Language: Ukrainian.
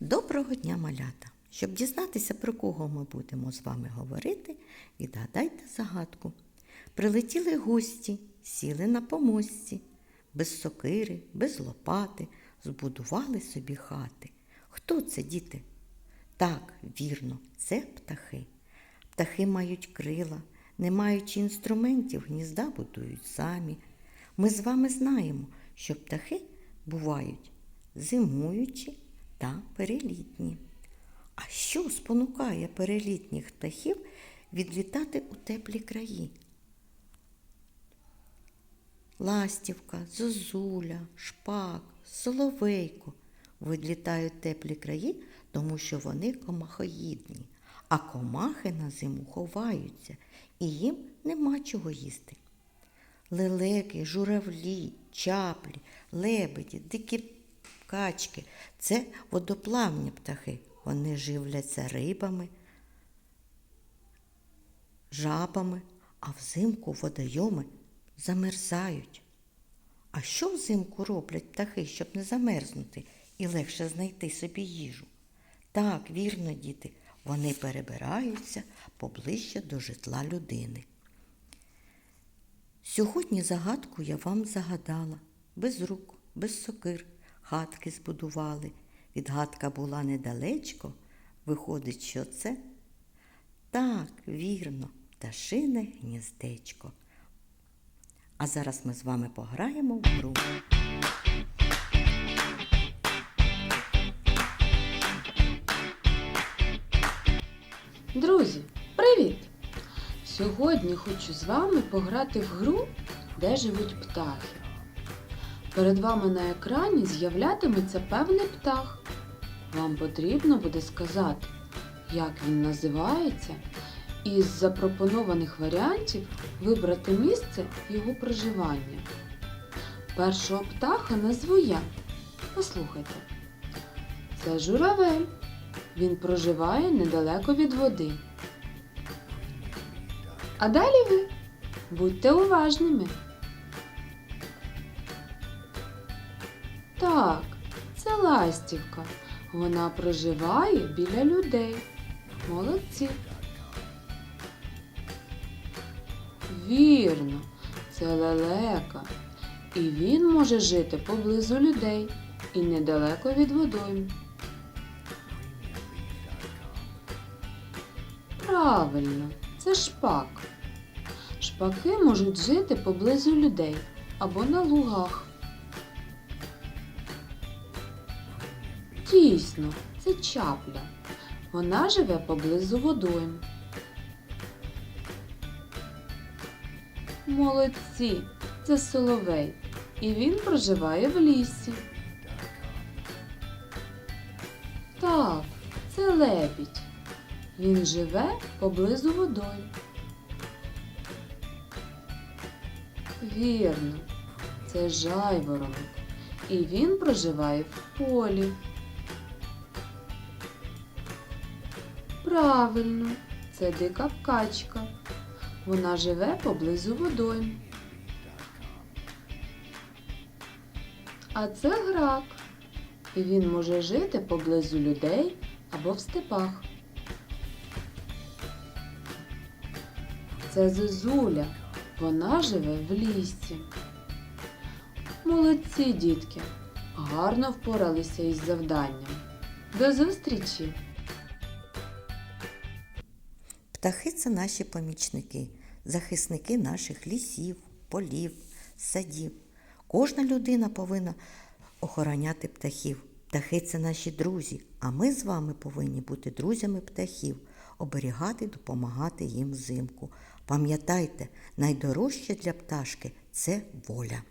Доброго дня, малята! Щоб дізнатися, про кого ми будемо з вами говорити, відгадайте загадку. Прилетіли гості, сіли на помості, без сокири, без лопати, збудували собі хати. Хто це, діти? Так, вірно, це птахи. Птахи мають крила, не маючи інструментів, гнізда будують самі. Ми з вами знаємо, що птахи бувають зимуючі та перелітні. А що спонукає перелітніх птахів відлітати у теплі краї? Ластівка, зозуля, шпак, соловейко відлітають теплі краї, тому що вони комахоїдні, а комахи на зиму ховаються і їм нема чого їсти. Лелеки, журавлі, чаплі, лебеді, дикі качки це водоплавні птахи. Вони живляться рибами, жабами, а взимку водойоми замерзають. А що взимку роблять птахи, щоб не замерзнути і легше знайти собі їжу? Так, вірно, діти, вони перебираються поближче до житла людини. Сьогодні загадку я вам загадала. Без рук, без сокир, хатки збудували. Відгадка була недалечко. Виходить, що це? Так, вірно, пташине гніздечко. А зараз ми з вами пограємо в гру. Друзі, привіт! Сьогодні хочу з вами пограти в гру, де живуть птахи. Перед вами на екрані з'являтиметься певний птах. Вам потрібно буде сказати, як він називається, і з запропонованих варіантів вибрати місце його проживання. Першого птаха назву я. Послухайте. Це журавель. Він проживає недалеко від води. А далі ви будьте уважними. Так, це ластівка. Вона проживає біля людей. Молодці. Вірно, це лелека. І він може жити поблизу людей і недалеко від водойм. Правильно, це шпак. Шпаки можуть жити поблизу людей або на лугах. Дійсно, це чапля. Вона живе поблизу водойм. Молодці, це соловей. І він проживає в лісі. Так, це лебідь. Він живе поблизу водою. Вірно, це жайворонок. І він проживає в полі. Правильно, це дика качка. Вона живе поблизу водойм. А це грак. І він може жити поблизу людей або в степах. Це зозуля. Вона живе в лісі. Молодці, дітки. Гарно впоралися із завданням. До зустрічі! Птахи це наші помічники, захисники наших лісів, полів, садів. Кожна людина повинна охороняти птахів. Птахи це наші друзі, а ми з вами повинні бути друзями птахів, оберігати, допомагати їм взимку. Пам'ятайте, найдорожче для пташки це воля.